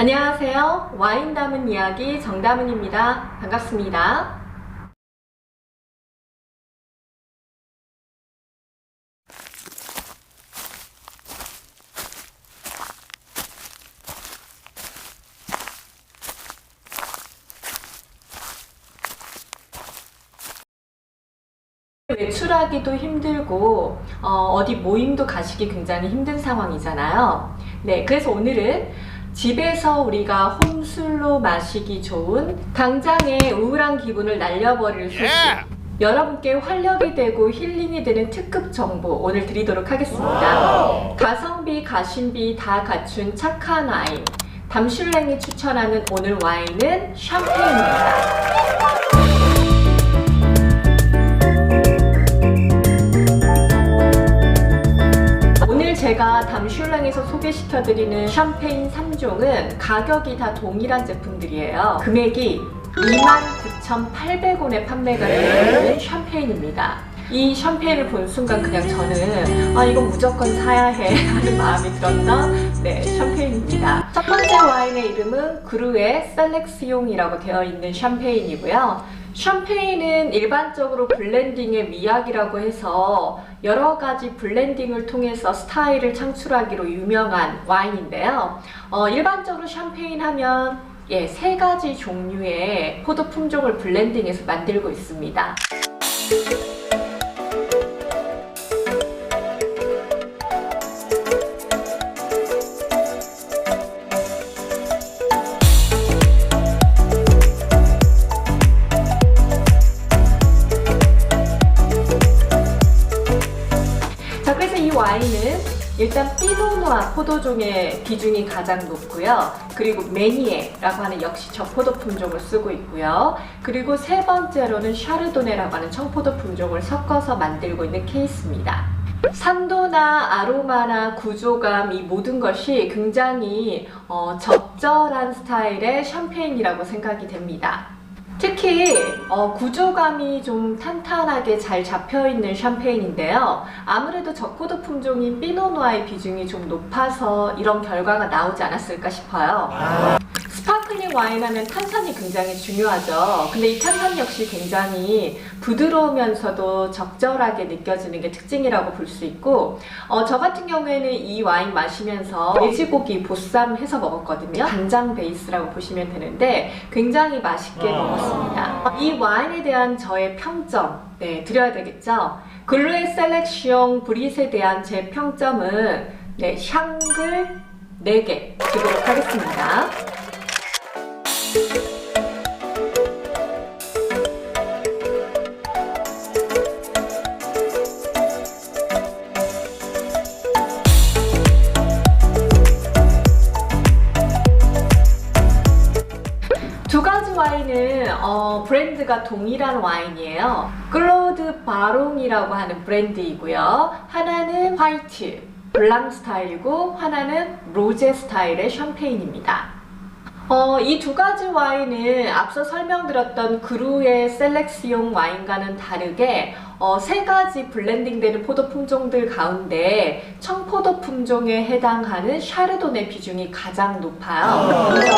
안녕하세요. 와인 담은 이야기 정담은입니다. 반갑습니다. 외출하기도 힘들고 어, 디 모임도 가시기 굉장히 힘든 상황이잖아요. 네, 그래서 오늘은 집에서 우리가 홈술로 마시기 좋은 당장의 우울한 기분을 날려버릴 수 있는 여러분께 활력이 되고 힐링이 되는 특급 정보 오늘 드리도록 하겠습니다. 가성비, 가심비 다 갖춘 착한 와인. 담슐랭이 추천하는 오늘 와인은 샴페인입니다. 오늘 제가 담슐랭에서 소개시켜드리는 샴페인 3종은 가격이 다 동일한 제품들이에요. 금액이 29,800원에 판매가 되고 있는 샴페인입니다. 이 샴페인을 본 순간 그냥 저는 아 이건 무조건 사야 해 하는 마음이 들었던 네 샴페인입니다. 첫 번째 와인의 이름은 그루의 셀렉시옹이라고 되어 있는 샴페인이고요. 샴페인은 일반적으로 블렌딩의 미학이라고 해서 여러 가지 블렌딩을 통해서 스타일을 창출하기로 유명한 와인인데요. 어, 일반적으로 샴페인 하면 예, 세 가지 종류의 포도 품종을 블렌딩해서 만들고 있습니다. 일단 피노누아 포도종의 비중이 가장 높고요. 그리고 메니에라고 하는 역시 저 포도 품종을 쓰고 있고요. 그리고 세 번째로는 샤르도네라고 하는 청포도 품종을 섞어서 만들고 있는 케이스입니다. 산도나 아로마나 구조감 이 모든 것이 굉장히 어, 적절한 스타일의 샴페인이라고 생각이 됩니다. 특히 어, 구조감이 좀 탄탄하게 잘 잡혀 있는 샴페인인데요. 아무래도 저코도 품종인 피노누아의 비중이 좀 높아서 이런 결과가 나오지 않았을까 싶어요. 스파클링 와인 하면 탄산이 굉장히 중요하죠. 근데 이 탄산 역시 굉장히 부드러우면서도 적절하게 느껴지는 게 특징이라고 볼 수 있고, 어, 저 같은 경우에는 이 와인 마시면서 돼지고기 보쌈 해서 먹었거든요. 간장 베이스라고 보시면 되는데 굉장히 맛있게 먹었습니다. 이 와인에 대한 저의 평점, 네, 드려야 되겠죠? 글루의 셀렉시옹 브릿에 대한 제 평점은 네, 샹글 4개 드리도록 하겠습니다. 두 가지 와인은 어, 브랜드가 동일한 와인이에요. 클로드 바롱이라고 하는 브랜드이고요. 하나는 화이트, 블랑 스타일이고 하나는 로제 스타일의 샴페인입니다. 어, 이 두 가지 와인은 앞서 설명드렸던 그루의 셀렉시용 와인과는 다르게 어, 세 가지 블렌딩되는 포도 품종들 가운데 청포도 품종에 해당하는 샤르도네 비중이 가장 높아요. 그래서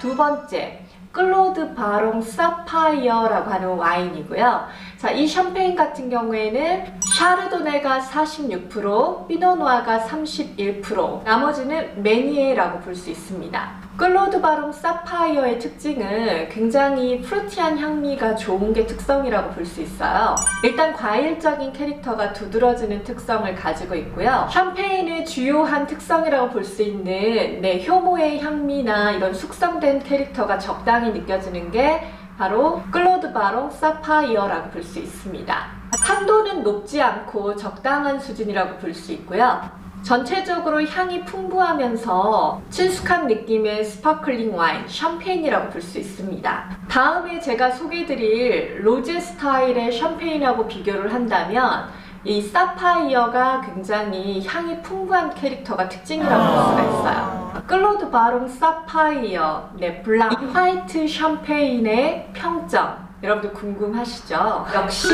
두 번째 클로드 바롱 사파이어라고 하는 와인이고요. 자, 이 샴페인 같은 경우에는 샤르도네가 46%, 피노누아가 31%, 나머지는 메니에라고 볼 수 있습니다. 클로드 바롱 사파이어의 특징은 굉장히 프루티한 향미가 좋은 게 특성이라고 볼 수 있어요. 일단 과일적인 캐릭터가 두드러지는 특성을 가지고 있고요. 샴페인의 주요한 특성이라고 볼 수 있는 네, 효모의 향미나 이런 숙성된 캐릭터가 적당히 느껴지는 게 바로 클로드 바롱 사파이어라고 볼 수 있습니다. 탄도는 높지 않고 적당한 수준이라고 볼 수 있고요. 전체적으로 향이 풍부하면서 친숙한 느낌의 스파클링 와인, 샴페인이라고 볼 수 있습니다. 다음에 제가 소개드릴 로제 스타일의 샴페인하고 비교를 한다면 이 사파이어가 굉장히 향이 풍부한 캐릭터가 특징이라고 볼 수가 있어요. 클로드 바롱 사파이어, 네, 블랑, 이 화이트 샴페인의 평점. 여러분들 궁금하시죠? 역시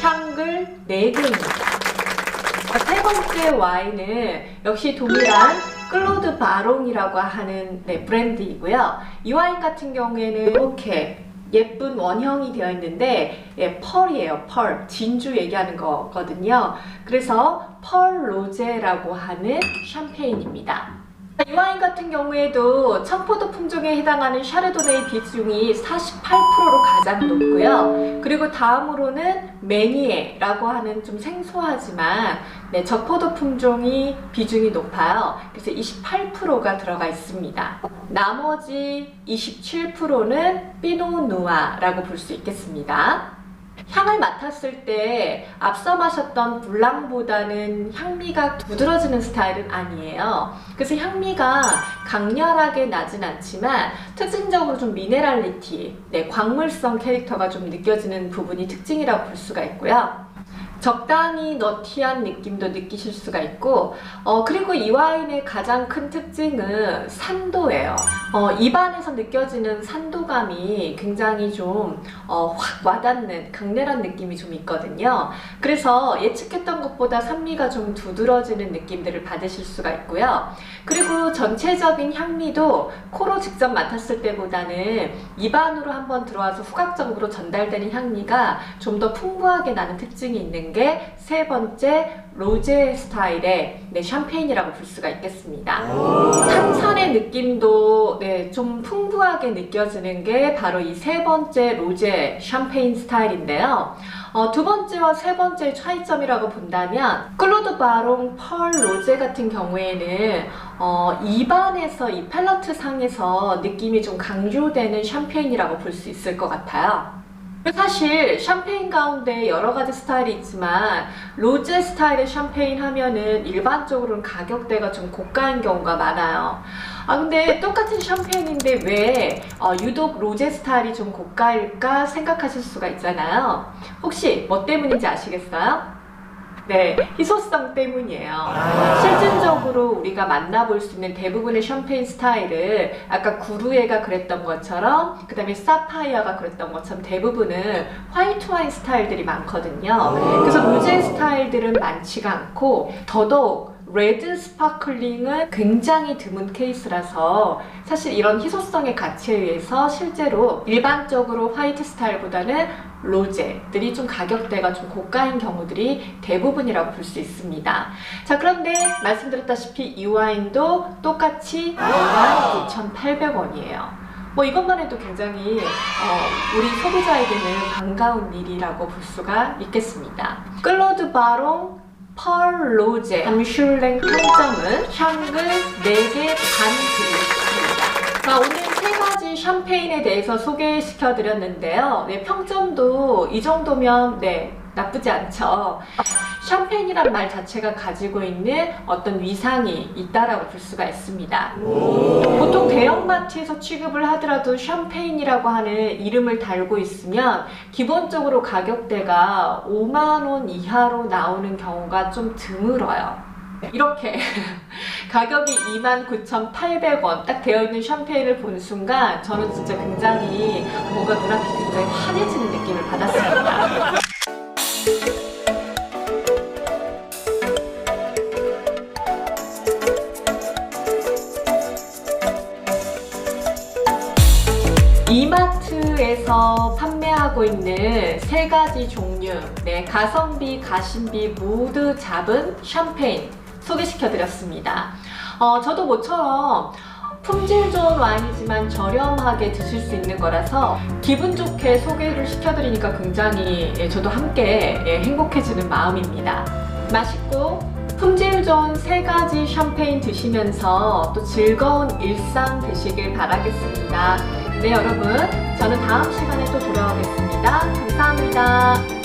샹글 4개입니다. 세 번째 와인은 역시 동일한 클로드 바롱이라고 하는 네, 브랜드이고요. 이 와인 같은 경우에는 이렇게 예쁜 원형이 되어 있는데 예, 펄이에요. 펄. 진주 얘기하는 거거든요. 그래서 펄 로제라고 하는 샴페인입니다. 이 와인 같은 경우에도 청포도 품종에 해당하는 샤르도네이 비중이 48%로 가장 높고요. 그리고 다음으로는 메니에라고 하는 좀 생소하지만 네, 적포도 품종이 비중이 높아요. 그래서 28%가 들어가 있습니다. 나머지 27%는 피노누아라고 볼 수 있겠습니다. 향을 맡았을 때 앞서 마셨던 블랑보다는 향미가 두드러지는 스타일은 아니에요. 그래서 향미가 강렬하게 나진 않지만 특징적으로 좀 미네랄리티, 네, 광물성 캐릭터가 좀 느껴지는 부분이 특징이라고 볼 수가 있고요. 적당히 너티한 느낌도 느끼실 수가 있고 어, 그리고 이 와인의 가장 큰 특징은 산도예요. 어, 입안에서 느껴지는 산도감이 굉장히 좀 어, 확 와닿는 강렬한 느낌이 좀 있거든요. 그래서 예측했던 것보다 산미가 좀 두드러지는 느낌들을 받으실 수가 있고요. 그리고 전체적인 향미도 코로 직접 맡았을 때보다는 입안으로 한번 들어와서 후각적으로 전달되는 향미가 좀 더 풍부하게 나는 특징이 있는 게 세 번째 로제 스타일의 네, 샴페인이라고 볼 수가 있겠습니다. 탄산의 느낌도 네, 좀 풍부하게 느껴지는 게 바로 이 세 번째 로제 샴페인 스타일인데요. 어, 두 번째와 세 번째 차이점이라고 본다면 클로드 바롱 펄 로제 같은 경우에는 어, 입안에서 이 팰러트 상에서 느낌이 좀 강조되는 샴페인이라고 볼 수 있을 것 같아요. 사실 샴페인 가운데 여러 가지 스타일이 있지만 로제 스타일의 샴페인 하면은 일반적으로는 가격대가 좀 고가인 경우가 많아요. 아 근데 똑같은 샴페인인데 왜 어, 유독 로제 스타일이 좀 고가일까 생각하실 수가 있잖아요. 혹시 뭐 때문인지 아시겠어요? 네, 희소성 때문이에요. 실질적으로 우리가 만나볼 수 있는 대부분의 샴페인 스타일을 아까 구루에가 그랬던 것처럼 그 다음에 사파이어가 그랬던 것처럼 대부분은 화이트 와인 스타일들이 많거든요. 그래서 로제 스타일들은 많지가 않고 더더욱 레드 스파클링은 굉장히 드문 케이스라서 사실 이런 희소성의 가치에 의해서 실제로 일반적으로 화이트 스타일보다는 로제들이 좀 가격대가 좀 고가인 경우들이 대부분이라고 볼 수 있습니다. 자, 그런데 말씀드렸다시피 이 와인도 똑같이 29,800원이에요. 뭐 이것만 해도 굉장히 어, 우리 소비자에게는 반가운 일이라고 볼 수가 있겠습니다. 클로드 바롱 펄 로제 암슐랭 평점은 샹글 4개 반 드리겠습니다. 자, 오늘 세 가지 샴페인에 대해서 소개시켜 드렸는데요. 네, 평점도 이 정도면 네, 나쁘지 않죠. 샴페인이란 말 자체가 가지고 있는 어떤 위상이 있다라고 볼 수가 있습니다. 보통 대형마트에서 취급을 하더라도 샴페인이라고 하는 이름을 달고 있으면 기본적으로 가격대가 5만원 이하로 나오는 경우가 좀 드물어요. 이렇게 가격이 29,800원 딱 되어 있는 샴페인을 본 순간 저는 진짜 굉장히 뭔가 눈앞이 굉장히 환해지는 느낌을 받았습니다. 가지 종류, 네, 가성비, 가심비 모두 잡은 샴페인 소개시켜 드렸습니다. 어, 저도 모처럼 품질 좋은 와인이지만 저렴하게 드실 수 있는 거라서 기분 좋게 소개를 시켜드리니까 굉장히 예, 저도 함께 예, 행복해지는 마음입니다. 맛있고 품질 좋은 세 가지 샴페인 드시면서 또 즐거운 일상 되시길 바라겠습니다. 네, 여러분. 저는 다음 시간에 또 돌아오겠습니다. 감사합니다.